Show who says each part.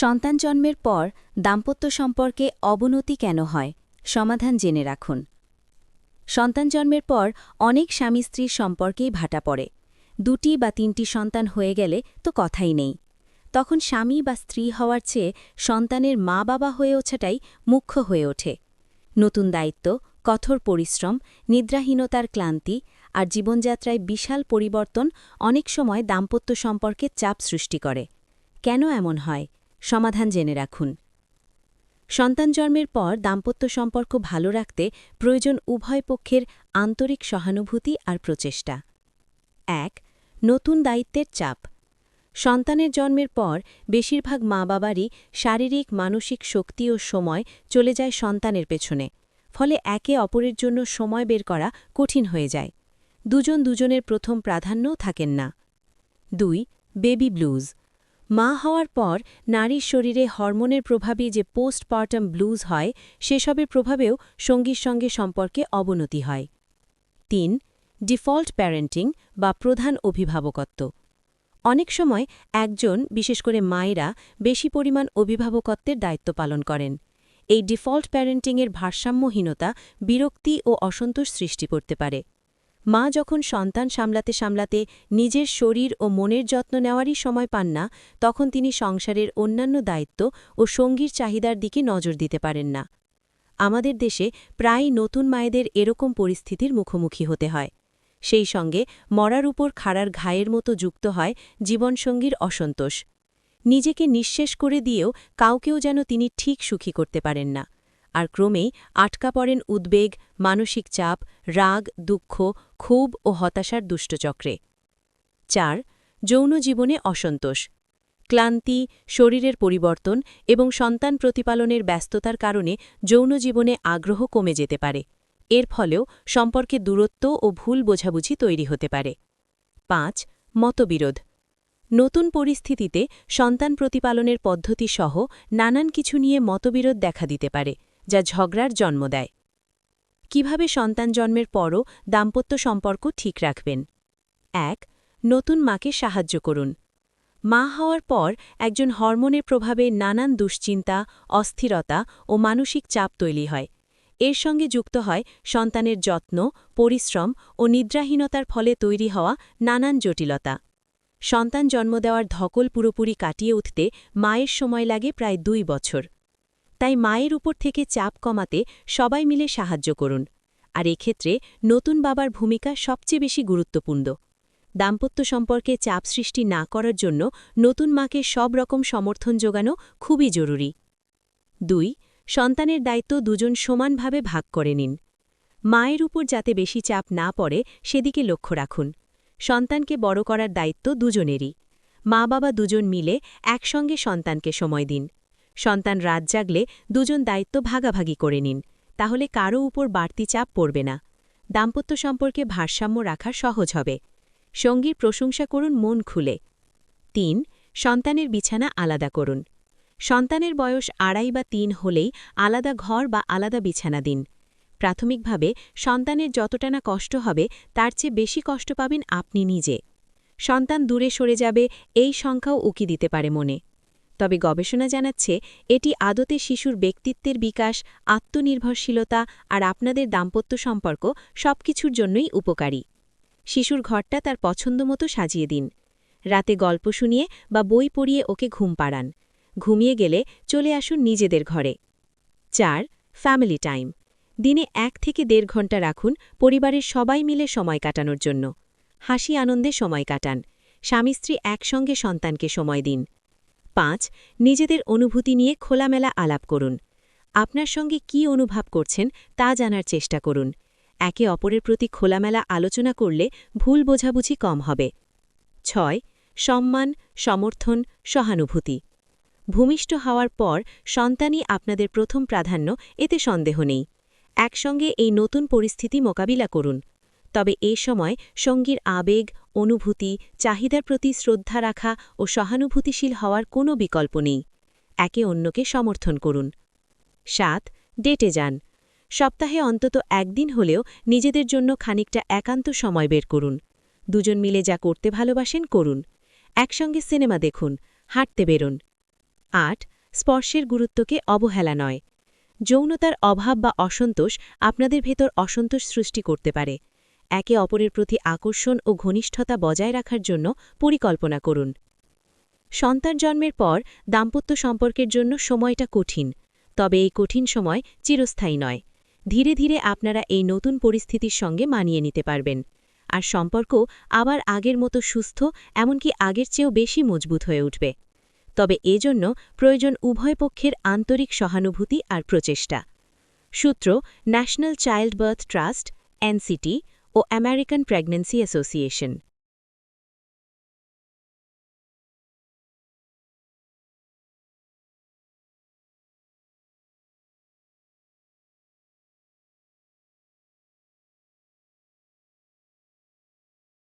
Speaker 1: সন্তান জন্মের পর দাম্পত্য সম্পর্কে অবনতি কেন হয়? সমাধান জেনে রাখুন। সন্তান জন্মের পর অনেক স্বামী স্ত্রীর সম্পর্কেই ভাটা পড়ে। দুটি বা তিনটি সন্তান হয়ে গেলে তো কথাই নেই। তখন স্বামী বা স্ত্রী হওয়ার চেয়ে সন্তানের মা বাবা হয়ে ওঠাটাই মুখ্য হয়ে ওঠে। নতুন দায়িত্ব, কঠোর পরিশ্রম, নিদ্রাহীনতার ক্লান্তি আর জীবনযাত্রায় বিশাল পরিবর্তন অনেক সময় দাম্পত্য সম্পর্কে চাপ সৃষ্টি করে। কেন এমন হয়? সমাধান জেনে রাখুন। সন্তান জন্মের পর দাম্পত্য সম্পর্ক ভালো রাখতে প্রয়োজন উভয় পক্ষের আন্তরিক সহানুভূতি আর প্রচেষ্টা। এক, নতুন দায়িত্বের চাপ। সন্তানের জন্মের পর বেশিরভাগ মা বাবারই শারীরিক, মানসিক শক্তি ও সময় চলে যায় সন্তানের পেছনে, ফলে একে অপরের জন্য সময় বের করা কঠিন হয়ে যায়। দুজন দুজনের প্রথম প্রাধান্যও থাকেন না। দুই, বেবি ব্লুজ। মা হওয়ার পর নারীর শরীরে হরমোনের প্রভাবে যে পোস্টপার্টাম ব্লুজ হয়, সেসবের প্রভাবেও সঙ্গীর সঙ্গে সম্পর্কে অবনতি হয়। তিন, ডিফল্ট প্যারেন্টিং বা প্রধান অভিভাবকত্ব। অনেক সময় একজন, বিশেষ করে মায়েরা, বেশি পরিমাণ অভিভাবকত্বের দায়িত্ব পালন করেন। এই ডিফল্ট প্যারেন্টিংয়ের ভারসাম্যহীনতা বিরক্তি ও অসন্তোষ সৃষ্টি করতে পারে। মা যখন সন্তান সামলাতে সামলাতে নিজের শরীর ও মনের যত্ন নেওয়ারই সময় পান না, তখন তিনি সংসারের অন্যান্য দায়িত্ব ও সঙ্গীর চাহিদার দিকে নজর দিতে পারেন না। আমাদের দেশে প্রায় নতুন মায়েদের এরকম পরিস্থিতির মুখোমুখি হতে হয়। সেই সঙ্গে মরার উপর খাড়ার ঘায়ের মতো যুক্ত হয় জীবনসঙ্গীর অসন্তোষ। নিজেকে নিঃশেষ করে দিয়েও কাউকেও যেন তিনি ঠিক সুখী করতে পারেন না। আর ক্রমেই আটকা পড়েন উদ্বেগ, মানসিক চাপ, রাগ, দুঃখ, ক্ষোভ ও হতাশার দুষ্টচক্রে। চার, যৌন জীবনে অসন্তোষ। ক্লান্তি, শরীরের পরিবর্তন এবং সন্তান প্রতিপালনের ব্যস্ততার কারণে যৌন জীবনে আগ্রহ কমে যেতে পারে। এর ফলেও সম্পর্কে দূরত্ব ও ভুল বোঝাবুঝি তৈরি হতে পারে। পাঁচ, মতবিরোধ। নতুন পরিস্থিতিতে সন্তান প্রতিপালনের পদ্ধতি সহ নানান কিছু নিয়ে মতবিরোধ দেখা দিতে পারে। যা ঝগড়ার জন্ম দেয়। কীভাবে সন্তান জন্মের পরও দাম্পত্য সম্পর্ক ঠিক রাখবেন? এক, নতুন মাকে সাহায্য করুন। মা হওয়ার পর একজন হরমোনের প্রভাবে নানান দুশ্চিন্তা, অস্থিরতা ও মানসিক চাপ তৈরি হয়। এর সঙ্গে যুক্ত হয় সন্তানের যত্ন, পরিশ্রম ও নিদ্রাহীনতার ফলে তৈরি হওয়া নানান জটিলতা। সন্তান জন্ম দেওয়ার ধকল পুরোপুরি কাটিয়ে উঠতে মায়ের সময় লাগে প্রায় দুই বছর। তাই মায়ের উপর থেকে চাপ কমাতে সবাই মিলে সাহায্য করুন। আর এক্ষেত্রে নতুন বাবার ভূমিকা সবচেয়ে বেশি গুরুত্বপূর্ণ। দাম্পত্য সম্পর্কে চাপ সৃষ্টি না করার জন্য নতুন মাকে সব রকম সমর্থন যোগানো খুবই জরুরি। দুই, সন্তানের দায়িত্ব দুজন সমানভাবে ভাগ করে নিন। মায়ের উপর যাতে বেশি চাপ না পড়ে, সেদিকে লক্ষ্য রাখুন। সন্তানকে বড় করার দায়িত্ব দুজনেরই। মা বাবা দুজন মিলে একসঙ্গে সন্তানকে সময় দিন। সন্তান রাত জাগলে দুজন দায়িত্ব ভাগাভাগি করে নিন, তাহলে কারও উপর বাড়তি চাপ পড়বে না। দাম্পত্য সম্পর্কে ভারসাম্য রাখা সহজ হবে। সঙ্গীর প্রশংসা করুন, মন খুলে। তিন, সন্তানের বিছানা আলাদা করুন। সন্তানের বয়স আড়াই বা তিন হলেই আলাদা ঘর বা আলাদা বিছানা দিন। প্রাথমিকভাবে সন্তানের যতটা না কষ্ট হবে, তার চেয়ে বেশি কষ্ট পাবেন আপনি নিজে। সন্তান দূরে সরে যাবে, এই সংখ্যাও উকি দিতে পারে মনে। তবে গবেষণা জানাচ্ছে, এটি আদতে শিশুর ব্যক্তিত্বের বিকাশ, আত্মনির্ভরশীলতা আর আপনাদের দাম্পত্য সম্পর্ক সবকিছুর জন্যই উপকারী। শিশুর ঘরটা তার পছন্দমতো সাজিয়ে দিন। রাতে গল্প শুনিয়ে বা বই পড়িয়ে ওকে ঘুম পাড়ান। ঘুমিয়ে গেলে চলে আসুন নিজেদের ঘরে। চার, ফ্যামিলি টাইম। দিনে এক থেকে দেড় ঘণ্টা রাখুন পরিবারের সবাই মিলে সময় কাটানোর জন্য। হাসি আনন্দে সময় কাটান। স্বামী স্ত্রী একসঙ্গে সন্তানকে সময় দিন। পাঁচ, নিজেদের অনুভূতি নিয়ে খোলামেলা আলাপ করুন। আপনার সঙ্গে কি অনুভব করছেন তা জানার চেষ্টা করুন। একে অপরের প্রতি খোলামেলা আলোচনা করলে ভুল বোঝাবুঝি কম হবে। ছয়, সম্মান, সমর্থন, সহানুভূতি। ভূমিষ্ঠ হওয়ার পর সন্তানই আপনাদের প্রথম প্রাধান্য, এতে সন্দেহ নেই। একসঙ্গে এই নতুন পরিস্থিতি মোকাবিলা করুন। তবে এ সময় সঙ্গীর আবেগ অনুভূতি, চাহিদার প্রতি শ্রদ্ধা রাখা ও সহানুভূতিশীল হওয়ার কোনো বিকল্প নেই। একে অন্যকে সমর্থন করুন। সাত, ডেটে যান। সপ্তাহে অন্তত একদিন হলেও নিজেদের জন্য খানিকটা একান্ত সময় বের করুন। দুজন মিলে যা করতে ভালোবাসেন, করুন। একসঙ্গে সিনেমা দেখুন, হাঁটতে বেরোন। আট, স্পর্শের গুরুত্বকে অবহেলা নয়। যৌনতার অভাব বা অসন্তোষ আপনাদের ভেতর অসন্তোষ সৃষ্টি করতে পারে। একে অপরের প্রতি আকর্ষণ ও ঘনিষ্ঠতা বজায় রাখার জন্য পরিকল্পনা করুন। সন্তান জন্মের পর দাম্পত্য সম্পর্কের জন্য সময়টা কঠিন, তবে এই কঠিন সময় চিরস্থায়ী নয়। ধীরে ধীরে আপনারা এই নতুন পরিস্থিতির সঙ্গে মানিয়ে নিতে পারবেন। আর সম্পর্ক আবার আগের মতো সুস্থ, এমনকি আগের চেয়েও বেশি মজবুত হয়ে উঠবে। তবে এজন্য প্রয়োজন উভয় পক্ষের আন্তরিক সহানুভূতি আর প্রচেষ্টা। সূত্র, national child birth trust, NCT ও আমেরিকান প্রেগন্যান্সি অ্যাসোসিয়েশন